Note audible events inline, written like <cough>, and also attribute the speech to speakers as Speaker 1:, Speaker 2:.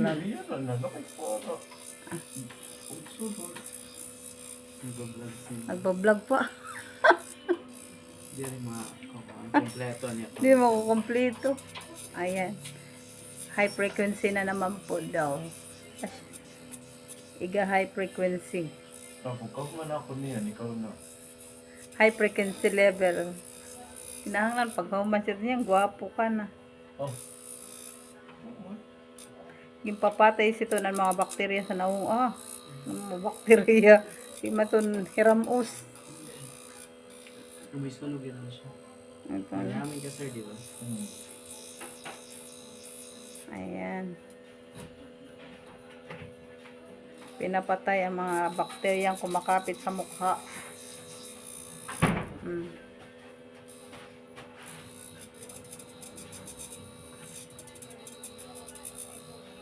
Speaker 1: nagbablog.
Speaker 2: Hindi yan, ano, nakipara. Pagsunod.
Speaker 3: Nag-vlog sin.
Speaker 1: Nagbablog pa.
Speaker 3: Di rin mga. Kompleto niya.
Speaker 1: Hindi. Ayan. High frequency na naman po daw. Iga high frequency.
Speaker 2: Ako, kag man ako niyan, ikaw na.
Speaker 1: High frequency level. Kinahanglan pag humansir niya, gwapo ka na.
Speaker 2: Oh.
Speaker 1: Yung papatay sito ng mga bakterya sa naong ah. Ng mga bakterya. <laughs> Di maton hiramos.
Speaker 3: May sunog yun siya.
Speaker 1: Ito.
Speaker 3: Mayamin ka sir, di ba?
Speaker 2: Hmm.
Speaker 1: Ayan. Pinapatay ang mga bakteryang kumakapit sa mukha. Mm.